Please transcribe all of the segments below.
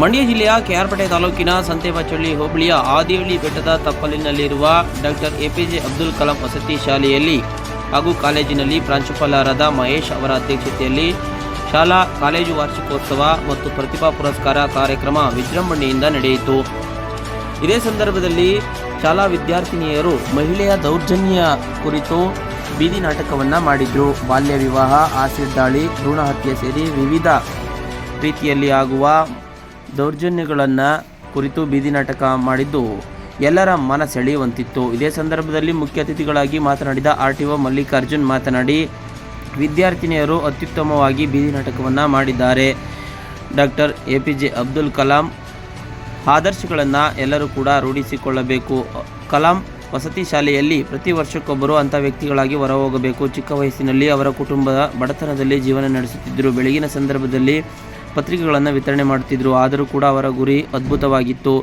ಮಂಡ್ಯ ಜಿಲ್ಲೆಯ ಕೆಆರ್ಪೇಟೆ ತಾಲೂಕಿನ ಸಂತೆಬಚ್ಚಳ್ಳಿ ಹೋಬಳಿಯ ಆದಿಹಳ್ಳಿ ಬೆಟ್ಟದ ತಪ್ಪಲಿನಲ್ಲಿರುವ doctor A P J Abdul Kalam ವಸತಿ ಶಾಲೆಯಲ್ಲಿ ಹಾಗೂ ಕಾಲೇಜಿನಲ್ಲಿ ಪ್ರಾಂಶುಪಾಲರಾದ ಮಹೇಶ್ ಅವರ ಅಧ್ಯಕ್ಷತೆಯಲ್ಲಿ ಶಾಲಾ, ಕಾಲೇಜು ವಾರ್ಷಿಕೋತ್ಸವ ಮತ್ತು ಪ್ರತಿಭಾ ಪುರಸ್ಕಾರ ಕಾರ್ಯಕ್ರಮ ವಿಜೃಂಭಣೆಯಿಂದ ನಡೆಯಿತು. ಇದೇ ಸಂದರ್ಭದಲ್ಲಿ ಶಾಲಾ ವಿದ್ಯಾರ್ಥಿನಿಯರು ಮಹಿಳೆಯ ದೌರ್ಜನ್ಯ ಕುರಿತು ಬೀದಿ ನಾಟಕವನ್ನು ಮಾಡಿದ್ರು. ಬಾಲ್ಯ ವಿವಾಹ ಆಸಿಡ್ ದಾಳಿ ಭ್ರೂಣ ಹತ್ಯೆ ಸೇರಿ ವಿವಿಧ ರೀತಿಯಲ್ಲಿ ಆಗುವ ದೌರ್ಜನ್ಯಗಳನ್ನು ಕುರಿತು ಬೀದಿ ನಾಟಕ ಮಾಡಿದ್ದು ಎಲ್ಲರ ಮನ ಸೆಳೆಯುವಂತಿತ್ತು. ಇದೇ ಸಂದರ್ಭದಲ್ಲಿ ಮುಖ್ಯ ಅತಿಥಿಗಳಾಗಿ ಮಾತನಾಡಿದ ಆರ್ ಟಿ ಒ ಮಲ್ಲಿಕಾರ್ಜುನ್ ಮಾತನಾಡಿ, ವಿದ್ಯಾರ್ಥಿನಿಯರು ಅತ್ಯುತ್ತಮವಾಗಿ ಬೀದಿ ನಾಟಕವನ್ನು ಮಾಡಿದ್ದಾರೆ. Doctor A P J Abdul Kalam ಆದರ್ಶಗಳನ್ನು ಎಲ್ಲರೂ ಕೂಡ ರೂಢಿಸಿಕೊಳ್ಳಬೇಕು. ಕಲಾಂ ವಸತಿ ಶಾಲೆಯಲ್ಲಿ ಪ್ರತಿ ವರ್ಷಕ್ಕೊಬ್ಬರು ಅಂಥ ವ್ಯಕ್ತಿಗಳಾಗಿ ಹೊರಹೋಗಬೇಕು. ಚಿಕ್ಕ ವಯಸ್ಸಿನಲ್ಲಿ ಅವರ ಕುಟುಂಬದ ಬಡತನದಲ್ಲಿ ಜೀವನ ನಡೆಸುತ್ತಿದ್ದರು. ಬೆಳಗಿನ ಸಂದರ್ಭದಲ್ಲಿ ಪತ್ರಿಕೆಗಳನ್ನು ವಿತರಣೆ ಮಾಡುತ್ತಿದ್ದರು ಆದರೂ ಕೂಡ ಅವರ ಗುರಿ ಅದ್ಭುತವಾಗಿತ್ತು.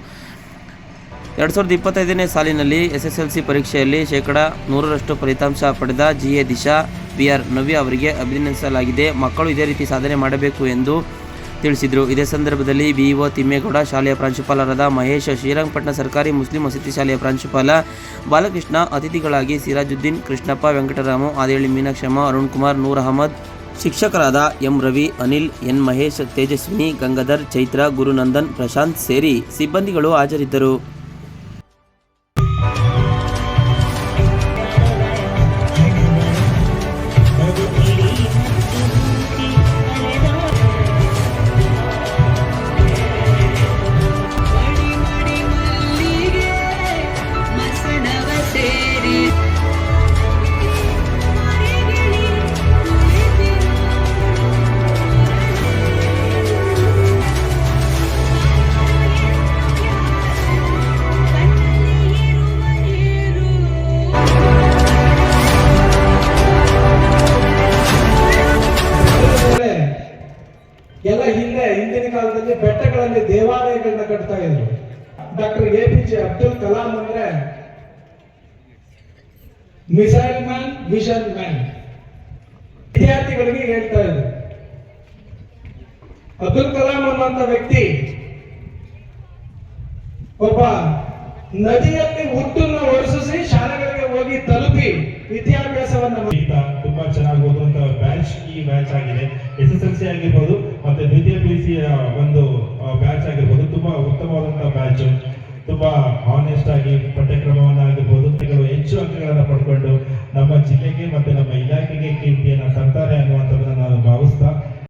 ಎರಡು ಸಾವಿರದ ಇಪ್ಪತ್ತೈದನೇ ಸಾಲಿನಲ್ಲಿ ಎಸ್ ಎಸ್ ಎಲ್ ಸಿ ಪರೀಕ್ಷೆಯಲ್ಲಿ ಶೇಕಡ ನೂರರಷ್ಟು ಫಲಿತಾಂಶ ಪಡೆದ G A Disha B R Navi ಅವರಿಗೆ ಅಭಿನಂದಿಸಲಾಗಿದೆ. ಮಕ್ಕಳು ಇದೇ ರೀತಿ ಸಾಧನೆ ಮಾಡಬೇಕು ಎಂದು ತಿಳಿಸಿದರು. ಇದೇ ಸಂದರ್ಭದಲ್ಲಿ ಬಿಇಒ ತಿಮ್ಮೇಗೌಡ, ಶಾಲೆಯ ಪ್ರಾಂಶುಪಾಲರಾದ ಮಹೇಶ್ ಶ್ರೀರಂಗಪಟ್ಟಣ ಸರ್ಕಾರಿ ಮುಸ್ಲಿಂ ವಸತಿ ಶಾಲೆಯ ಪ್ರಾಂಶುಪಾಲ ಬಾಲಕೃಷ್ಣ ಅತಿಥಿಗಳಾಗಿ ಸಿರಾಜುದ್ದೀನ್, ಕೃಷ್ಣಪ್ಪ, ವೆಂಕಟರಾಮು ಆದೇಳಿ ಮೀನಾಕ್ಷಮ್ಮ, ಅರುಣ್ ಕುಮಾರ್, ನೂರ್ ಅಹಮದ್ ಶಿಕ್ಷಕರಾದ ಎಂ ರವಿ ಅನಿಲ್ ಎನ್ ಮಹೇಶ್ ತೇಜಸ್ವಿನಿ ಗಂಗಾಧರ್ ಚೈತ್ರ ಗುರುನಂದನ್ ಪ್ರಶಾಂತ್ ಸೇರಿ ಸಿಬ್ಬಂದಿಗಳು ಹಾಜರಿದ್ದರು. ಎಲ್ಲ ಹಿಂದೆ, ಹಿಂದಿನ ಕಾಲದಲ್ಲಿ ಬೆಟ್ಟಗಳಲ್ಲಿ ದೇವಾಲಯಗಳನ್ನ ಕಟ್ತಾ ಇದ್ರು. Doctor A P J Abdul Kalam ಅಂದ್ರೆ ಮಿಸೈಲ್ ಮ್ಯಾನ್, ವಿಷನ್ ಮ್ಯಾನ್. ವಿದ್ಯಾರ್ಥಿಗಳಿಗೆ ಹೇಳ್ತಾ ಇದ್ರು. ಅಬ್ದುಲ್ ಕಲಾಂ ಅನ್ನುವಂತ ವ್ಯಕ್ತಿ ಒಬ್ಬ ನದಿಯಲ್ಲಿ ಹುಟ್ಟನ್ನು ಒರೆಸಿ ಶಾಲೆಗಳಿಗೆ ಹೋಗಿ ತಲುಪಿ ವಿದ್ಯಾಭ್ಯಾಸವನ್ನ ಬ್ಯಾಚ್ ಈ ಬ್ಯಾಚ್ ಆಗಿದೆ. ಎಸ್ ಎಸ್ ಎಲ್ ಸಿ ಆಗಿರ್ಬೋದು ಮತ್ತೆ ದ್ವಿತೀಯ ಪಿ ಸಿ ಒಂದು ಬ್ಯಾಚ್ ಆಗಿರ್ಬೋದು. ತುಂಬಾ ಉತ್ತಮವಾದಂತಹ ಬ್ಯಾಚ್ ತುಂಬಾ ಆನೆಸ್ಟ್ ಆಗಿ ಪಠ್ಯಕ್ರಮವನ್ನ ಆಗಿರ್ಬೋದು. ಹೆಚ್ಚು ಅಂಕಗಳನ್ನ ಪಡ್ಕೊಂಡು ನಮ್ಮ ಜಿಲ್ಲೆಗೆ ಮತ್ತೆ ನಮ್ಮ ಇಲಾಖೆಗೆ ಕೀರ್ತಿಯನ್ನ ತರ್ತಾರೆ ಅನ್ನುವಂಥದ್ದನ್ನ ನಾನು ಭಾವಿಸ್ತಾ